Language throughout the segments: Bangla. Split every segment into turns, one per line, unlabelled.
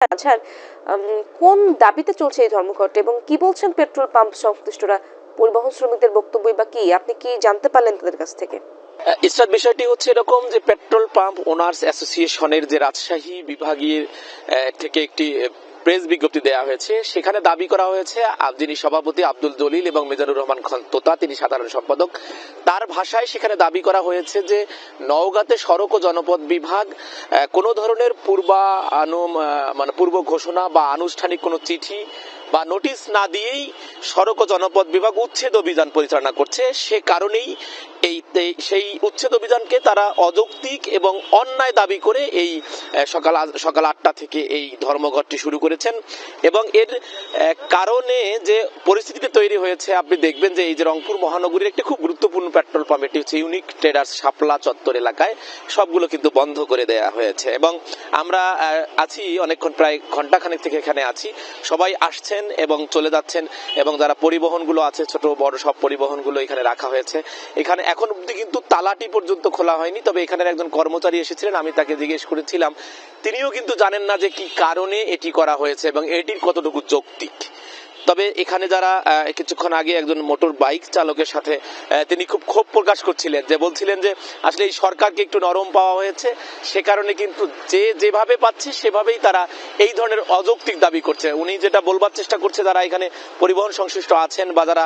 উম, কোন দাবিতে চলছে এই ধর্মঘট এবং কি বলছেন পেট্রোল পাম্প সংশ্লিষ্টরা? পরিবহন শ্রমিকদের বক্তব্য বা কি? আপনি কি জানতে পারলেন তাদের কাছ থেকে?
ইসরাত বিষয়টি হচ্ছে এরকম যে পেট্রোল পাম্প ওনার্স অ্যাসোসিয়েশনের যে রাজশাহী বিভাগীয় থেকে একটি প্রেস বিজ্ঞপ্তি দেওয়া হয়েছে। সেখানে দাবি করা হয়েছে যিনি সভাপতি আব্দুল জলিল এবং মেজানুর রহমান খান তোতা, তিনি সাধারণ সম্পাদক। তার ভাষায় সেখানে দাবি করা হয়েছে যে, নওগাঁতে সড়ক ও জনপদ বিভাগ কোনো ধরনের পূর্বানুম মানে পূর্ব ঘোষণা বা আনুষ্ঠানিক কোনো চিঠি বা নোটিশ না দিয়েই সড়ক ও জনপদ বিভাগ উচ্ছেদ অভিযান পরিচালনা করছে। সে কারণেই এই সেই উচ্ছেদ অভিযানকে তারা অযৌক্তিক এবং অন্যায় দাবি করে এই সকাল সকাল আটটা থেকে এই ধর্মঘটটি শুরু করেছেন। এবং এর কারণে যে পরিস্থিতিতে তৈরি হয়েছে, আপনি দেখবেন যে এই যে রংপুর মহানগরীর একটি খুব গুরুত্বপূর্ণ পেট্রোল পাম্প, এটি হচ্ছে ইউনিক ট্রেডার্স শাপলা চত্বর এলাকায়, সবগুলো কিন্তু বন্ধ করে দেয়া হয়েছে। এবং আমরা আছি অনেকক্ষণ প্রায় ঘন্টাখানেক থেকে এখানে আছি। সবাই আসছেন এবং চলে যাচ্ছেন এবং যারা পরিবহনগুলো আছে, ছোট বড় সব পরিবহনগুলো এখানে রাখা হয়েছে। এখানে এখন অব্দি কিন্তু তালাটি পর্যন্ত খোলা হয়নি, তবে এখানে একজন কর্মচারী এসেছিলেন, আমি তাকে জিজ্ঞেস করেছিলাম। তিনিও কিন্তু জানেন না যে কি কারণে এটি করা হয়েছে এবং এটির কতটুকু যৌক্তিক। তবে এখানে যারা কিছুক্ষণ আগে একজন মোটর বাইক চালকের সাথে তিনি খুব ক্ষোভ প্রকাশ করছিলেন যে বলছিলেন যে, আসলে এই সরকারকে একটু নরম পাওয়া হয়েছে, সে কারণে কিন্তু যে যেভাবে পাচ্ছে সেভাবেই তারা এই ধরনের অযৌক্তিক দাবি করছে। উনি যেটা বলবার চেষ্টা করছে, যারা এখানে পরিবহন সংশ্লিষ্ট আছেন বা যারা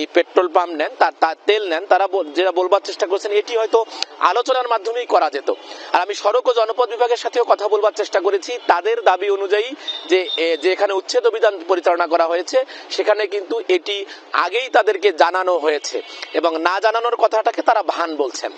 এই পেট্রোল পাম্প নেন, তার তেল নেন, তারা যেটা বলবার চেষ্টা করছেন, এটি হয়তো আলোচনার মাধ্যমেই করা যেত। আর আমি সড়ক ও জনপদ বিভাগের সাথেও কথা বলবার চেষ্টা করেছি। তাদের দাবি অনুযায়ী যে যে এখানে উচ্ছেদ অভিযান পরিচালনা করা হয়েছে, সেখানে কিন্তু এটি আগেই তাদেরকে জানানো হয়েছে এবং না জানানোর কথাটাকে তারা ভান বলছেন।